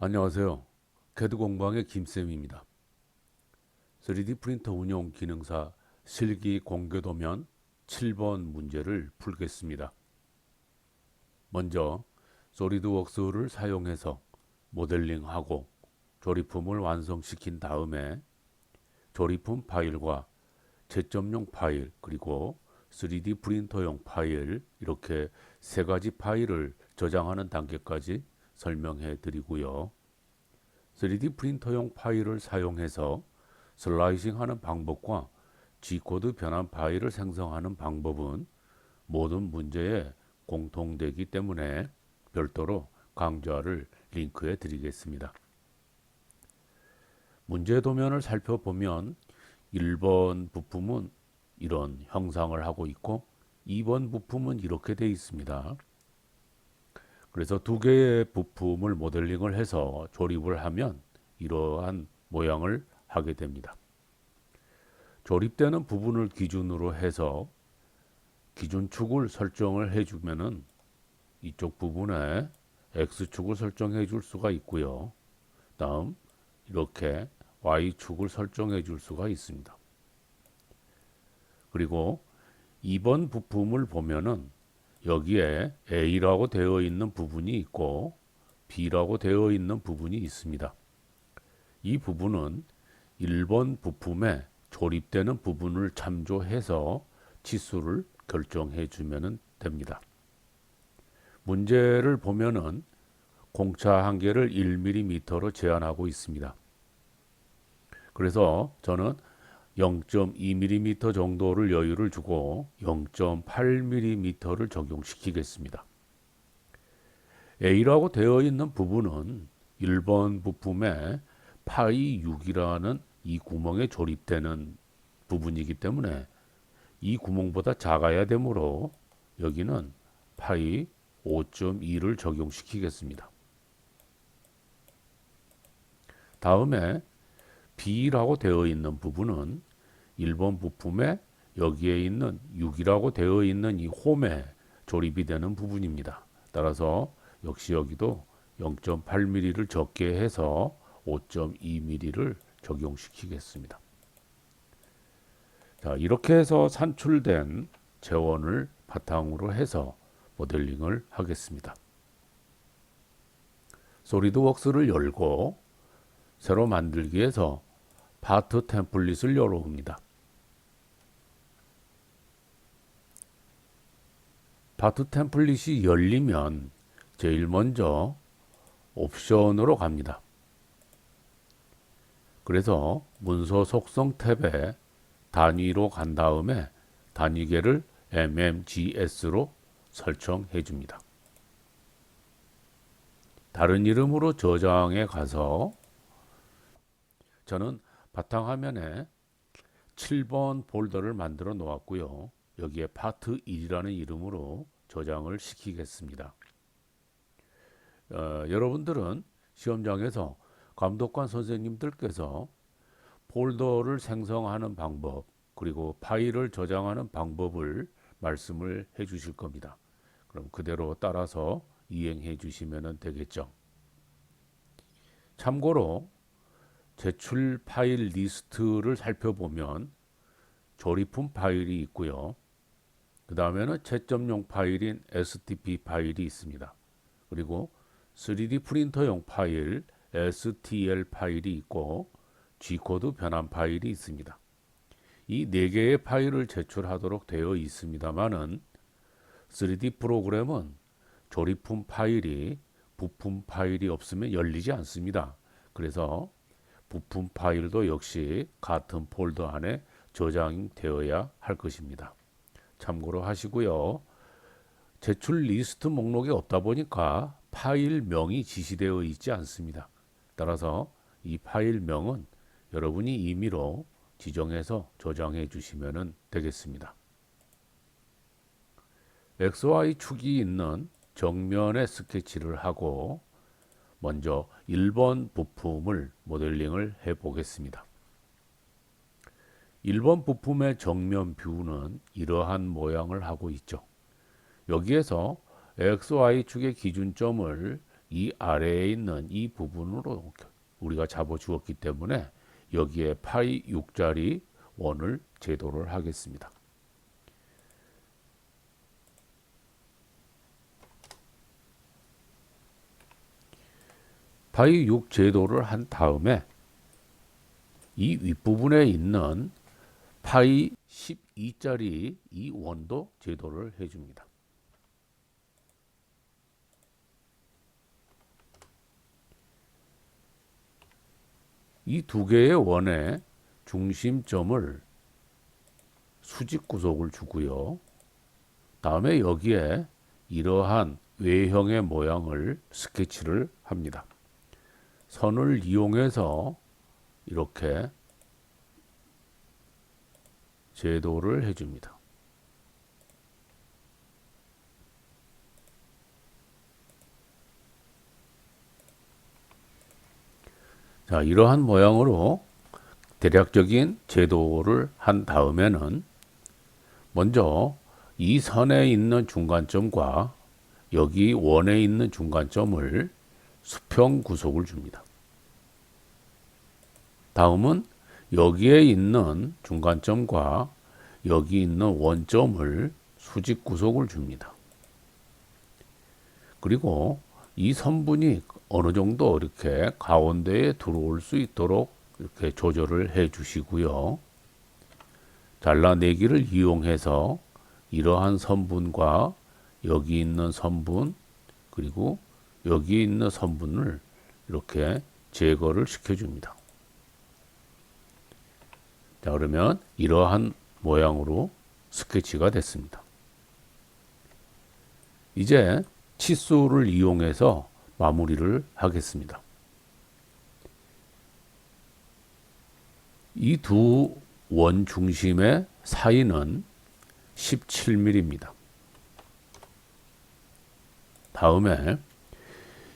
안녕하세요. 캐드 공방의 김쌤입니다. 3D 프린터 운용 기능사 실기 공개도면 7번 문제를 풀겠습니다. 먼저 소리드웍스를 사용해서 모델링하고 조립품을 완성시킨 다음에 조립품 파일과 채점용 파일 그리고 3D 프린터용 파일 이렇게 세 가지 파일을 저장하는 단계까지 설명해 드리고요. 3D 프린터용 파일을 사용해서 슬라이싱 하는 방법과 G코드 변환 파일을 생성하는 방법은 모든 문제에 공통되기 때문에 별도로 강좌를 링크해 드리겠습니다. 문제 도면을 살펴보면 1번 부품은 이런 형상을 하고 있고 2번 부품은 이렇게 되어 있습니다. 그래서 두 개의 부품을 모델링을 해서 조립을 하면 이러한 모양을 하게 됩니다. 조립되는 부분을 기준으로 해서 기준축을 설정을 해주면은 이쪽 부분에 X축을 설정해 줄 수가 있고요. 다음 이렇게 Y축을 설정해 줄 수가 있습니다. 그리고 2번 부품을 보면은 여기에 A라고 되어 있는 부분이 있고 B라고 되어 있는 부분이 있습니다. 이 부분은 1번 부품에 조립되는 부분을 참조해서 치수를 결정해 주면 됩니다. 문제를 보면은 공차 한계를 1mm로 제한하고 있습니다. 그래서 저는 0.2mm 정도를 여유를 주고 0.8mm를 적용시키겠습니다. A라고 되어 있는 부분은 1번 부품에 파이 6이라는 이 구멍에 조립되는 부분이기 때문에 이 구멍보다 작아야 되므로 여기는 파이 5.2를 적용시키겠습니다. 다음에 B라고 되어 있는 부분은 1번 부품에 여기에 있는 6이라고 되어 있는 이 홈에 조립이 되는 부분입니다. 따라서 역시 여기도 0.8mm를 적게 해서 5.2mm를 적용시키겠습니다. 자, 이렇게 해서 산출된 재원을 바탕으로 해서 모델링을 하겠습니다. 소리드웍스를 열고 새로 만들기에서 파트 템플릿을 열어옵니다. 파트 템플릿이 열리면 제일 먼저 옵션으로 갑니다. 그래서 문서 속성 탭에 단위로 간 다음에 단위계를 mmgs로 설정해 줍니다. 다른 이름으로 저장해 가서 저는 바탕화면에 7번 폴더를 만들어 놓았고요. 여기에 파트 1이라는 이름으로 저장을 시키겠습니다. 어, 여러분들은 시험장에서 감독관 선생님들께서 폴더를 생성하는 방법 그리고 파일을 저장하는 방법을 말씀을 해 주실 겁니다. 그럼 그대로 따라서 이행해 주시면 되겠죠. 참고로 제출 파일 리스트를 살펴보면 조립품 파일이 있고요. 그 다음에는 채점용 파일인 STP 파일이 있습니다. 그리고 3D 프린터용 파일 STL 파일이 있고 G코드 변환 파일이 있습니다. 이 네 개의 파일을 제출하도록 되어 있습니다만은 3D 프로그램은 조립품 파일이 부품 파일이 없으면 열리지 않습니다. 그래서 부품 파일도 역시 같은 폴더 안에 저장되어야 할 것입니다. 참고로 하시고요. 제출 리스트 목록이 없다 보니까 파일명이 지시되어 있지 않습니다. 따라서 이 파일명은 여러분이 임의로 지정해서 저장해 주시면 되겠습니다. XY 축이 있는 정면에 스케치를 하고 먼저 1번 부품을 모델링을 해 보겠습니다. 1번 부품의 정면 뷰는 이러한 모양을 하고 있죠. 여기에서 XY 축의 기준점을 이 아래에 있는 이 부분으로 우리가 잡아 주었기 때문에 여기에 파이 6짜리 원을 제도를 하겠습니다. 파이 6 제도를 한 다음에 이 윗부분에 있는 파이 12짜리 이 원도 제도를 해줍니다. 이 두 개의 원의 중심점을 수직 구속을 주고요. 다음에 여기에 이러한 외형의 모양을 스케치를 합니다. 선을 이용해서 이렇게 제도를 해줍니다. 자, 이러한 모양으로 대략적인 제도를 한 다음에는 먼저 이 선에 있는 중간점과 여기 원에 있는 중간점을 수평 구속을 줍니다. 다음은 여기에 있는 중간점과 여기 있는 원점을 수직 구속을 줍니다. 그리고 이 선분이 어느 정도 이렇게 가운데에 들어올 수 있도록 이렇게 조절을 해 주시고요. 잘라내기를 이용해서 이러한 선분과 여기 있는 선분 그리고 여기 있는 선분을 이렇게 제거를 시켜줍니다. 자, 그러면 이러한 모양으로 스케치가 됐습니다. 이제 치수를 이용해서 마무리를 하겠습니다. 이 두 원 중심의 사이는 17mm입니다. 다음에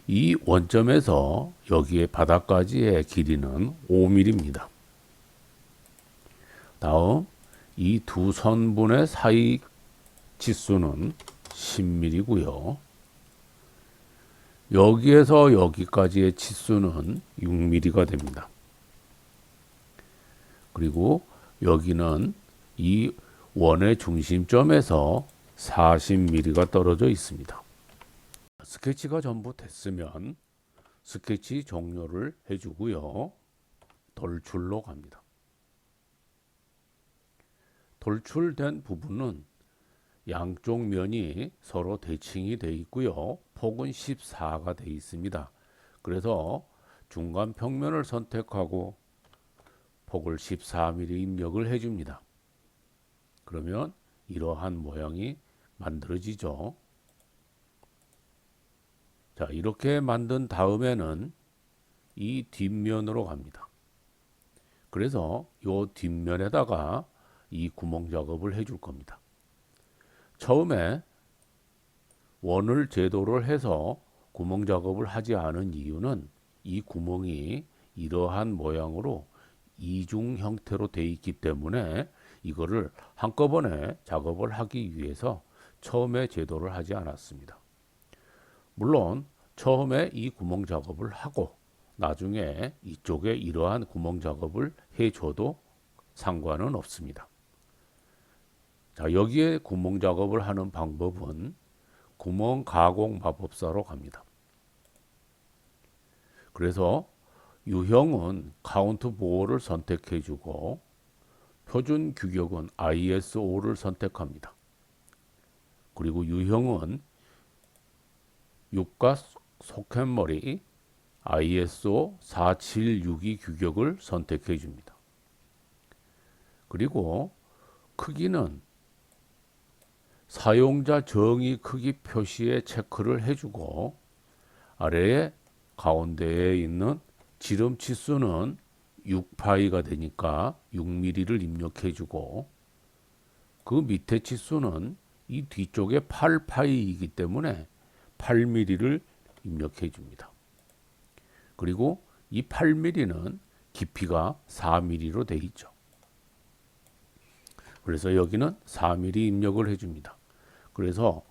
이 원점에서 여기에 바닥까지의 길이는 5mm입니다. 다음 이 두 선분의 사이 치수는 10mm고요. 여기에서 여기까지의 치수는 6mm가 됩니다. 그리고 여기는 이 원의 중심점에서 40mm가 떨어져 있습니다. 스케치가 전부 됐으면 스케치 종료를 해주고요. 돌출로 갑니다. 돌출된 부분은 양쪽 면이 서로 대칭이 되어 있고요. 폭은 14가 되어 있습니다. 그래서 중간 평면을 선택하고 폭을 14mm 입력을 해줍니다. 그러면 이러한 모양이 만들어지죠. 자, 이렇게 만든 다음에는 이 뒷면으로 갑니다. 그래서 이 뒷면에다가 이 구멍 작업을 해줄 겁니다. 처음에 원을 제도를 해서 구멍 작업을 하지 않은 이유는 이 구멍이 이러한 모양으로 이중 형태로 되어 있기 때문에 이거를 한꺼번에 작업을 하기 위해서 처음에 제도를 하지 않았습니다. 물론 처음에 이 구멍 작업을 하고 나중에 이쪽에 이러한 구멍 작업을 해줘도 상관은 없습니다. 자, 여기에 구멍 작업을 하는 방법은 구멍 가공 마법사로 갑니다. 그래서 유형은 카운트 보호를 선택해 주고 표준 규격은 ISO를 선택합니다. 그리고 유형은 육가 속팻머리 ISO 4762 규격을 선택해 줍니다. 그리고 크기는 사용자 정의 크기 표시에 체크를 해주고 아래에 가운데에 있는 지름 치수는 6파이가 되니까 6mm를 입력해주고 그 밑에 치수는 이 뒤쪽에 8파이이기 때문에 8mm를 입력해 줍니다. 그리고 이 8mm는 깊이가 4mm로 되어 있죠. 그래서 여기는 4mm 입력을 해줍니다. 그래서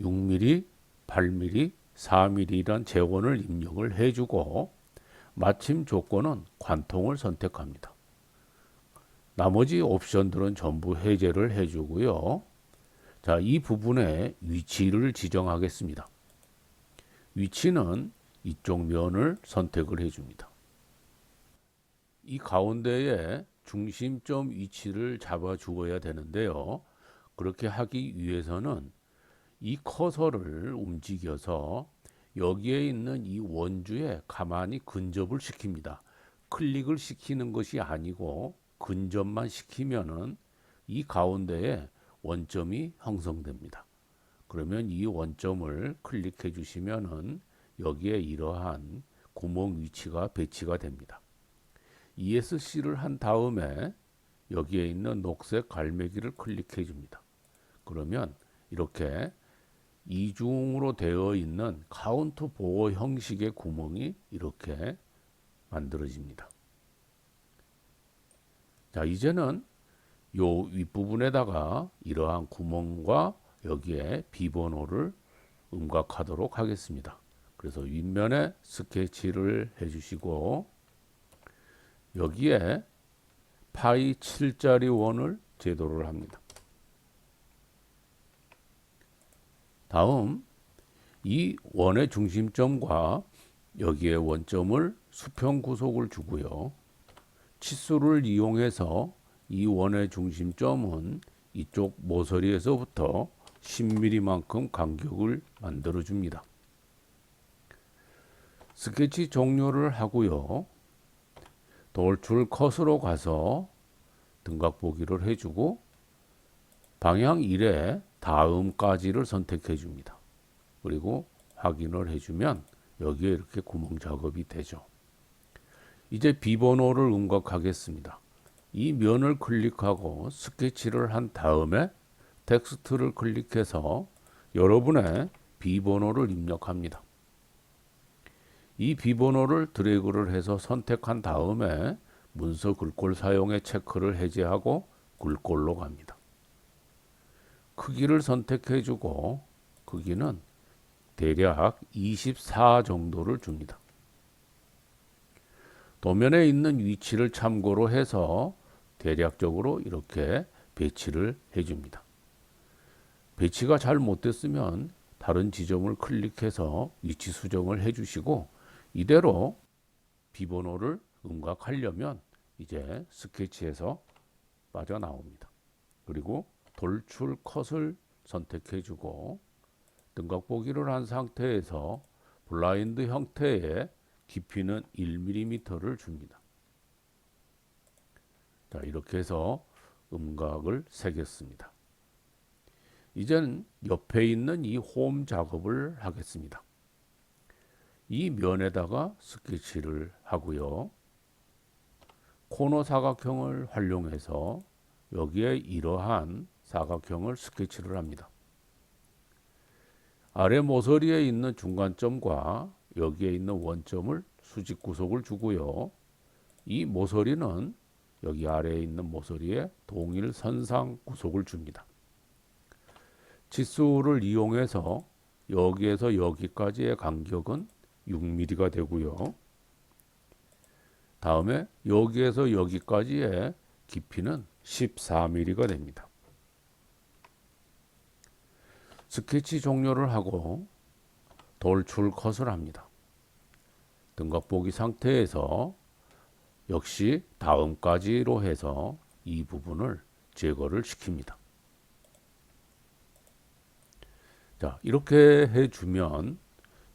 6mm, 8mm, 4mm란 재원을 입력을 해주고 마침 조건은 관통을 선택합니다. 나머지 옵션들은 전부 해제를 해주고요. 자, 이 부분에 위치를 지정하겠습니다. 위치는 이쪽 면을 선택을 해줍니다. 이 가운데에 중심점 위치를 잡아 주어야 되는데요. 그렇게 하기 위해서는 이 커서를 움직여서 여기에 있는 이 원주에 가만히 근접을 시킵니다. 클릭을 시키는 것이 아니고 근접만 시키면은 이 가운데에 원점이 형성됩니다. 그러면 이 원점을 클릭해 주시면은 여기에 이러한 구멍 위치가 배치가 됩니다. ESC를 한 다음에 여기에 있는 녹색 갈매기를 클릭해 줍니다. 그러면 이렇게 이중으로 되어 있는 카운트 보호 형식의 구멍이 이렇게 만들어집니다. 자, 이제는 요 윗부분에다가 이러한 구멍과 여기에 비번호를 음각하도록 하겠습니다. 그래서 윗면에 스케치를 해주시고 여기에 파이 7짜리 원을 제도를 합니다. 다음 이 원의 중심점과 여기에 원점을 수평 구속을 주고요. 치수를 이용해서 이 원의 중심점은 이쪽 모서리에서부터 10mm만큼 간격을 만들어 줍니다. 스케치 종료를 하고요. 돌출 컷으로 가서 등각 보기를 해주고 방향 1에 다음까지를 선택해 줍니다. 그리고 확인을 해주면 여기에 이렇게 구멍 작업이 되죠. 이제 비번호를 음각하겠습니다. 이 면을 클릭하고 스케치를 한 다음에 텍스트를 클릭해서 여러분의 비번호를 입력합니다. 이 비번호를 드래그를 해서 선택한 다음에 문서 글꼴 사용의 체크를 해제하고 글꼴로 갑니다. 크기를 선택해 주고 크기는 대략 24 정도를 줍니다. 도면에 있는 위치를 참고로 해서 대략적으로 이렇게 배치를 해 줍니다. 배치가 잘 못됐으면 다른 지점을 클릭해서 위치 수정을 해 주시고 이대로 비번호를 음각하려면 이제 스케치에서 빠져나옵니다. 그리고 돌출 컷을 선택해 주고 등각 보기를 한 상태에서 블라인드 형태의 깊이는 1mm를 줍니다. 자, 이렇게 해서 음각을 새겼습니다. 이젠 옆에 있는 이 홈 작업을 하겠습니다. 이 면에다가 스케치를 하고요. 코너 사각형을 활용해서 여기에 이러한 사각형을 스케치를 합니다. 아래 모서리에 있는 중간점과 여기에 있는 원점을 수직 구속을 주고요. 이 모서리는 여기 아래에 있는 모서리에 동일 선상 구속을 줍니다. 치수를 이용해서 여기에서 여기까지의 간격은 6mm가 되고요. 다음에 여기에서 여기까지의 깊이는 14mm가 됩니다. 스케치 종료를 하고 돌출 컷을 합니다. 등각 보기 상태에서 역시 다음까지로 해서 이 부분을 제거를 시킵니다. 자, 이렇게 해주면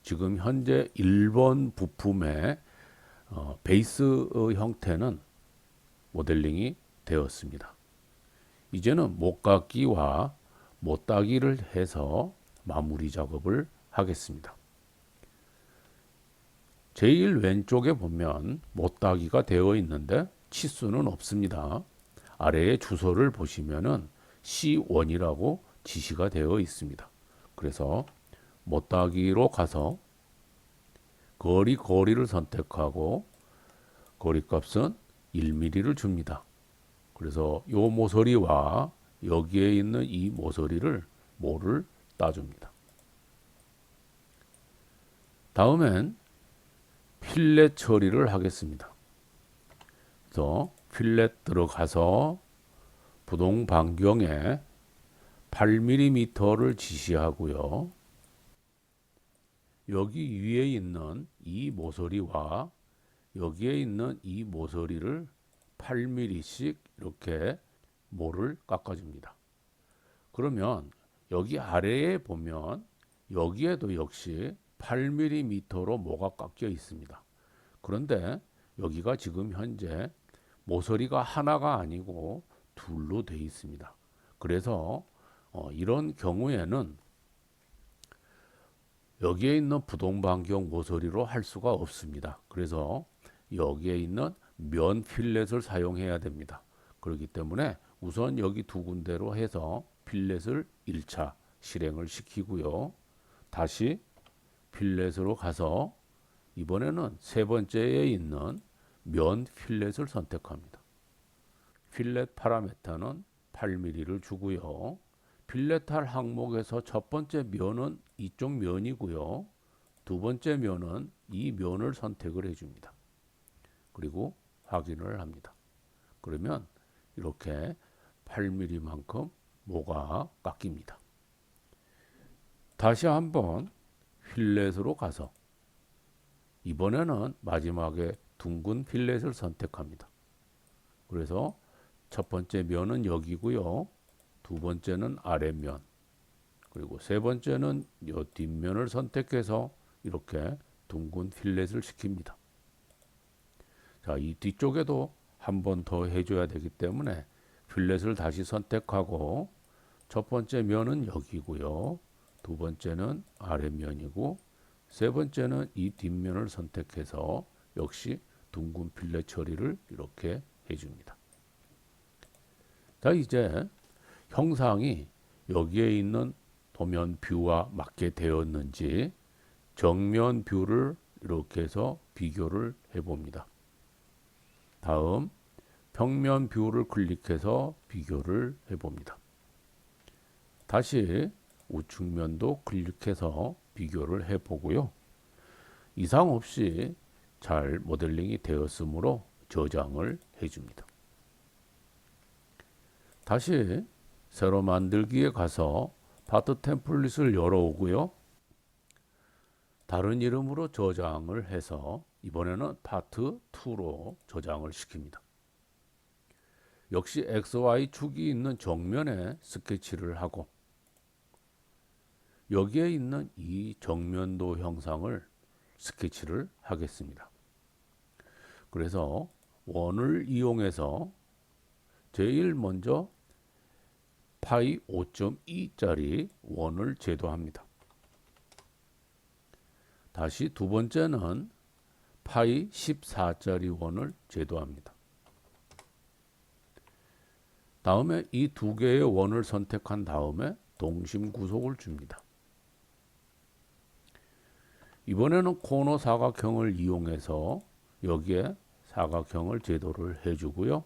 지금 현재 1번 부품의 어, 베이스 형태는 모델링이 되었습니다. 이제는 목깎기와 못 따기를 해서 마무리 작업을 하겠습니다. 제일 왼쪽에 보면 못 따기가 되어 있는데 치수는 없습니다. 아래에 주소를 보시면은 C1이라고 지시가 되어 있습니다. 그래서 못 따기로 가서 거리 거리를 선택하고 거리 값은 1mm를 줍니다. 그래서 요 모서리와 여기에 있는 이 모서리를 모를 따줍니다. 다음엔 필렛 처리를 하겠습니다. 그래서 필렛 들어가서 부동 반경에 8mm를 지시하고요. 여기 위에 있는 이 모서리와 여기에 있는 이 모서리를 8mm씩 이렇게 모를 깎아줍니다. 그러면 여기 아래에 보면 여기에도 역시 8mm로 모가 깎여 있습니다. 그런데 여기가 지금 현재 모서리가 하나가 아니고 둘로 돼 있습니다. 그래서 어, 이런 경우에는 여기에 있는 부동반경 모서리로 할 수가 없습니다. 그래서 여기에 있는 면 필렛을 사용해야 됩니다. 그렇기 때문에 우선 여기 두 군데로 해서 필렛을 1차 실행을 시키고요. 다시 필렛으로 가서 이번에는 세 번째에 있는 면 필렛을 선택합니다. 필렛 파라메타는 8mm를 주고요. 필렛할 항목에서 첫 번째 면은 이쪽 면이고요. 두 번째 면은 이 면을 선택을 해줍니다. 그리고 확인을 합니다. 그러면 이렇게 8mm만큼 모가 깎입니다. 다시 한번 필렛으로 가서 이번에는 마지막에 둥근 필렛을 선택합니다. 그래서 첫 번째 면은 여기고요. 두 번째는 아래면 그리고 세 번째는 요 뒷면을 선택해서 이렇게 둥근 필렛을 시킵니다. 자, 이 뒤쪽에도 한 번 더 해줘야 되기 때문에 필렛을 다시 선택하고 첫 번째 면은 여기고요. 두 번째는 아래면이고 세 번째는 이 뒷면을 선택해서 역시 둥근 필렛 처리를 이렇게 해줍니다. 자, 이제 형상이 여기에 있는 도면 뷰와 맞게 되었는지 정면 뷰를 이렇게 해서 비교를 해 봅니다. 다음 평면 뷰를 클릭해서 비교를 해 봅니다. 다시 우측면도 클릭해서 비교를 해 보고요. 이상 없이 잘 모델링이 되었으므로 저장을 해 줍니다. 다시 새로 만들기에 가서 파트 템플릿을 열어오고요. 다른 이름으로 저장을 해서 이번에는 파트 2로 저장을 시킵니다. 역시 XY 축이 있는 정면에 스케치를 하고 여기에 있는 이 정면도 형상을 스케치를 하겠습니다. 그래서 원을 이용해서 제일 먼저 파이 5.2짜리 원을 제도합니다. 다시 두 번째는 파이 14짜리 원을 제도합니다. 다음에 이 두 개의 원을 선택한 다음에 동심 구속을 줍니다. 이번에는 코너 사각형을 이용해서 여기에 사각형을 제도를 해주고요.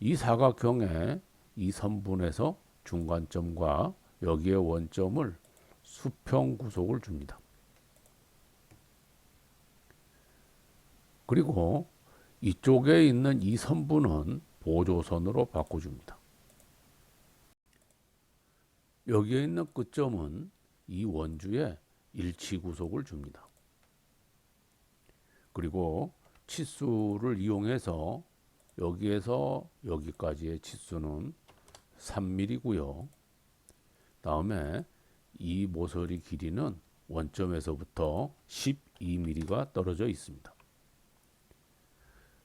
이 사각형에 이 선분에서 중간점과 여기에 원점을 수평 구속을 줍니다. 그리고 이쪽에 있는 이 선분은 보조선으로 바꿔줍니다. 여기에 있는 끝점은 이 원주에 일치 구속을 줍니다. 그리고 치수를 이용해서 여기에서 여기까지의 치수는 3mm고요. 다음에 이 모서리 길이는 원점에서부터 12mm가 떨어져 있습니다.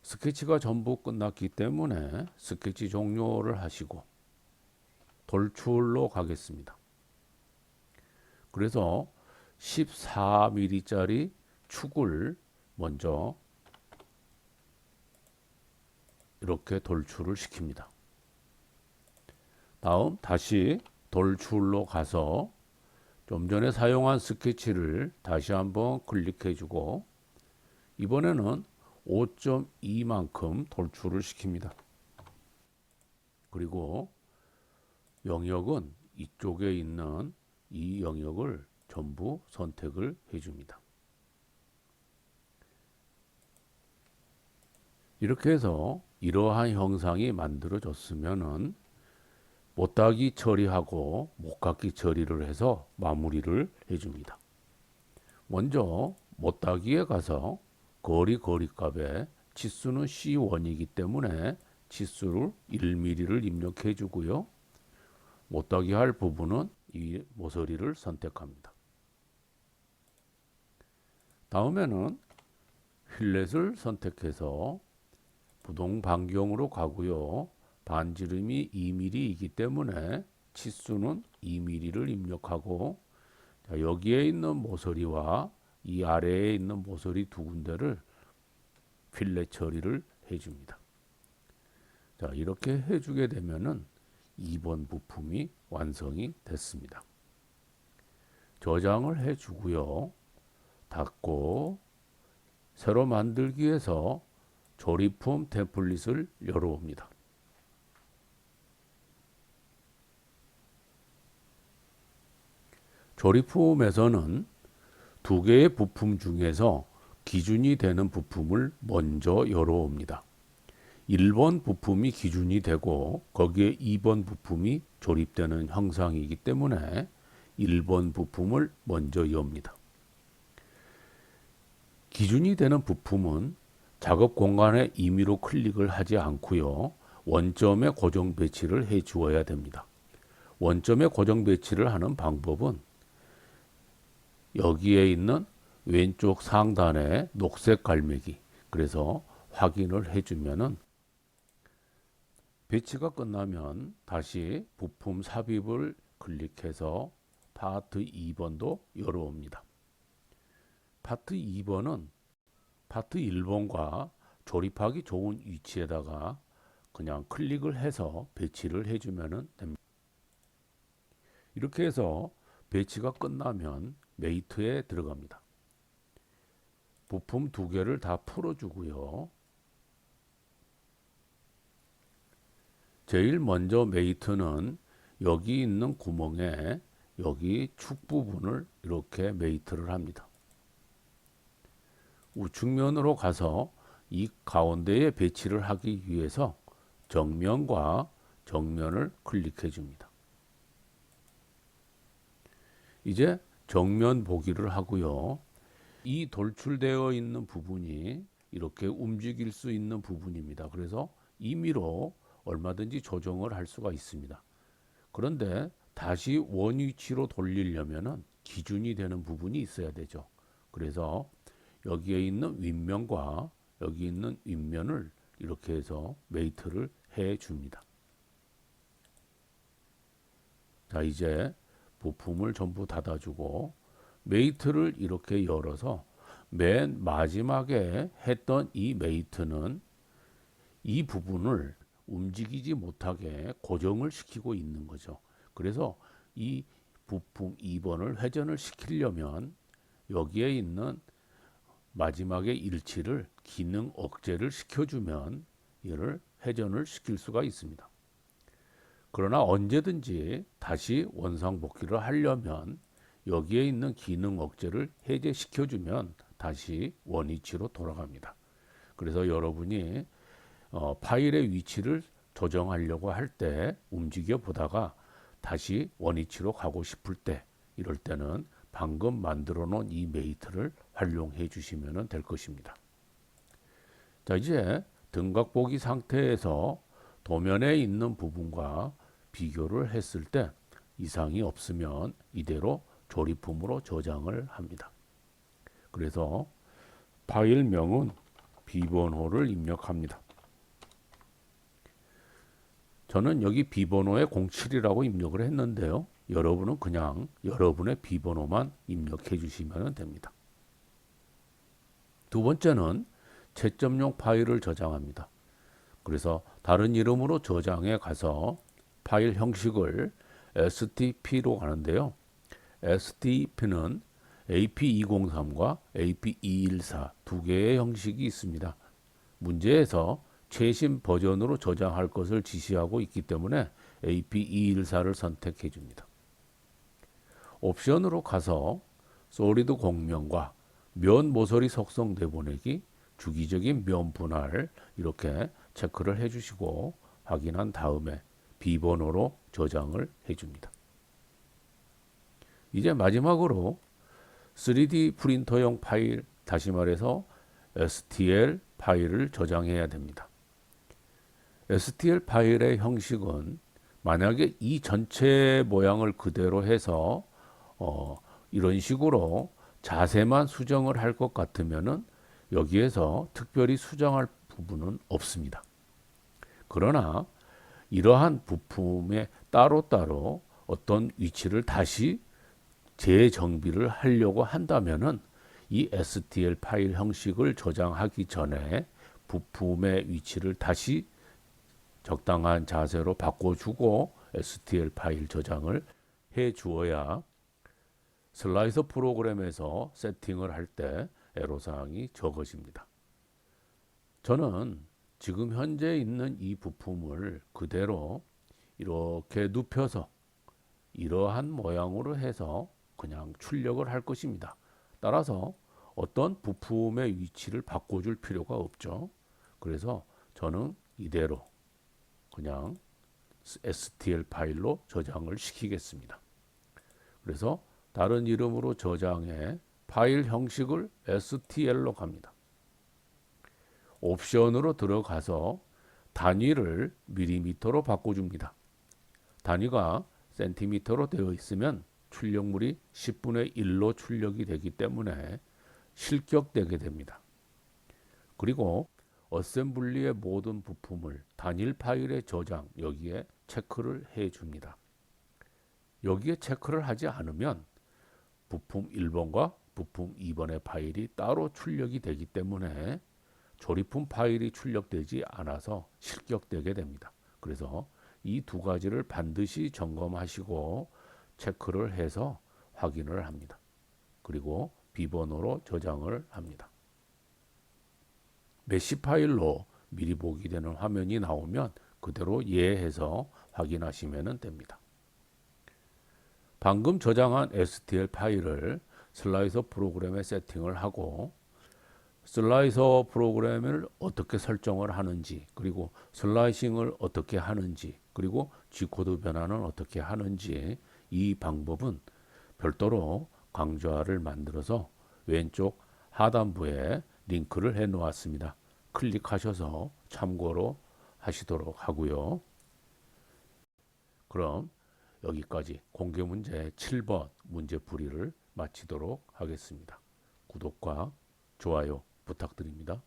스케치가 전부 끝났기 때문에 스케치 종료를 하시고 돌출로 가겠습니다. 그래서 14mm짜리 축을 먼저 이렇게 돌출을 시킵니다. 다음 다시 돌출로 가서 좀 전에 사용한 스케치를 다시 한번 클릭해 주고 이번에는 5.2만큼 돌출을 시킵니다. 그리고 영역은 이쪽에 있는 이 영역을 전부 선택을 해줍니다. 이렇게 해서 이러한 형상이 만들어졌으면 못다기 처리하고 못깎기 처리를 해서 마무리를 해줍니다. 먼저 못다기에 가서 거리 거리값에 치수는 C1이기 때문에 치수를 1mm를 입력해 주고요. 못따기 할 부분은 이 모서리를 선택합니다. 다음에는 휠렛을 선택해서 부동 반경으로 가고요. 반지름이 2mm이기 때문에 치수는 2mm를 입력하고 자, 여기에 있는 모서리와 이 아래에 있는 모서리 두 군데를 필렛 처리를 해줍니다. 자, 이렇게 해주게 되면은 2번 부품이 완성이 됐습니다. 저장을 해주고요. 닫고 새로 만들기 위해서 조립품 템플릿을 열어옵니다. 조립품에서는 두 개의 부품 중에서 기준이 되는 부품을 먼저 열어옵니다. 1번 부품이 기준이 되고 거기에 2번 부품이 조립되는 형상이기 때문에 1번 부품을 먼저 엽니다. 기준이 되는 부품은 작업 공간에 임의로 클릭을 하지 않고요. 원점에 고정 배치를 해 주어야 됩니다. 원점에 고정 배치를 하는 방법은 여기에 있는 왼쪽 상단에 녹색 갈매기 그래서 확인을 해주면은 배치가 끝나면 다시 부품 삽입을 클릭해서 파트 2번도 열어옵니다. 파트 2번은 파트 1번과 조립하기 좋은 위치에다가 그냥 클릭을 해서 배치를 해주면 됩니다. 이렇게 해서 배치가 끝나면 메이트에 들어갑니다. 부품 두 개를 다 풀어주고요. 제일 먼저 메이트는 여기 있는 구멍에 여기 축 부분을 이렇게 메이트를 합니다. 우측면으로 가서 이 가운데에 배치를 하기 위해서 정면과 정면을 클릭해 줍니다. 이제 정면 보기를 하고요. 이 돌출되어 있는 부분이 이렇게 움직일 수 있는 부분입니다. 그래서 임의로 얼마든지 조정을 할 수가 있습니다. 그런데 다시 원 위치로 돌리려면은 기준이 되는 부분이 있어야 되죠. 그래서 여기에 있는 윗면과 여기 있는 윗면을 이렇게 해서 메이트를 해 줍니다. 자, 이제 부품을 전부 닫아주고 메이트를 이렇게 열어서 맨 마지막에 했던 이 메이트는 이 부분을 움직이지 못하게 고정을 시키고 있는 거죠. 그래서 이 부품 2번을 회전을 시키려면 여기에 있는 마지막에 일치를 기능 억제를 시켜주면 이를 회전을 시킬 수가 있습니다. 그러나 언제든지 다시 원상복귀를 하려면 여기에 있는 기능 억제를 해제시켜주면 다시 원위치로 돌아갑니다. 그래서 여러분이 어, 파일의 위치를 조정하려고 할 때 움직여 보다가 다시 원위치로 가고 싶을 때 이럴 때는 방금 만들어 놓은 이 메이트를 활용해 주시면 될 것입니다. 자, 이제 등각 보기 상태에서 도면에 있는 부분과 비교를 했을 때 이상이 없으면 이대로 조립품으로 저장을 합니다. 그래서 파일명은 비번호를 입력합니다. 저는 여기 비번호에 07이라고 입력을 했는데요. 여러분은 그냥 여러분의 비번호만 입력해 주시면 됩니다. 두 번째는 채점용 파일을 저장합니다. 그래서 다른 이름으로 저장해 가서 파일 형식을 STP로 가는데요. STP는 AP203과 AP214 두 개의 형식이 있습니다. 문제에서 최신 버전으로 저장할 것을 지시하고 있기 때문에 AP214를 선택해 줍니다. 옵션으로 가서 솔리드 공면과 면 모서리 속성 내보내기 주기적인 면 분할 이렇게 체크를 해주시고 확인한 다음에 비번호로 저장을 해줍니다. 이제 마지막으로 3D 프린터용 파일, 다시 말해서 STL 파일을 저장해야 됩니다. STL 파일의 형식은 만약에 이 전체 모양을 그대로 해서 어, 이런 식으로 자세만 수정을 할 것 같으면은 여기에서 특별히 수정할 부분은 없습니다. 그러나 이러한 부품에 따로따로 어떤 위치를 다시 재정비를 하려고 한다면은 이 STL 파일 형식을 저장하기 전에 부품의 위치를 다시 적당한 자세로 바꿔주고 STL 파일 저장을 해 주어야 슬라이서 프로그램에서 세팅을 할 때 애로사항이 적어집니다. 저는 지금 현재 있는 이 부품을 그대로 이렇게 눕혀서 이러한 모양으로 해서 그냥 출력을 할 것입니다. 따라서 어떤 부품의 위치를 바꿔줄 필요가 없죠. 그래서 저는 이대로 그냥 STL 파일로 저장을 시키겠습니다. 그래서 다른 이름으로 저장해 파일 형식을 STL로 갑니다. 옵션으로 들어가서 단위를 밀리미터로 바꿔줍니다. 단위가 센티미터로 되어 있으면 출력물이 10분의 1로 출력이 되기 때문에 실격되게 됩니다. 그리고 어셈블리의 모든 부품을 단일 파일에 저장 여기에 체크를 해 줍니다. 여기에 체크를 하지 않으면 부품 1번과 부품 2번의 파일이 따로 출력이 되기 때문에 조립품 파일이 출력되지 않아서 실격되게 됩니다. 그래서 이 두 가지를 반드시 점검하시고 체크를 해서 확인을 합니다. 그리고 비번호로 저장을 합니다. 메시 파일로 미리 보기 되는 화면이 나오면 그대로 예해서 확인하시면 됩니다. 방금 저장한 STL 파일을 슬라이서 프로그램에 세팅을 하고 슬라이서 프로그램을 어떻게 설정을 하는지 그리고 슬라이싱을 어떻게 하는지 그리고 G코드 변환은 어떻게 하는지 이 방법은 별도로 강좌를 만들어서 왼쪽 하단부에 링크를 해 놓았습니다. 클릭하셔서 참고로 하시도록 하고요. 그럼 여기까지 공개 문제 7번 문제 풀이를 마치도록 하겠습니다. 구독과 좋아요 부탁드립니다.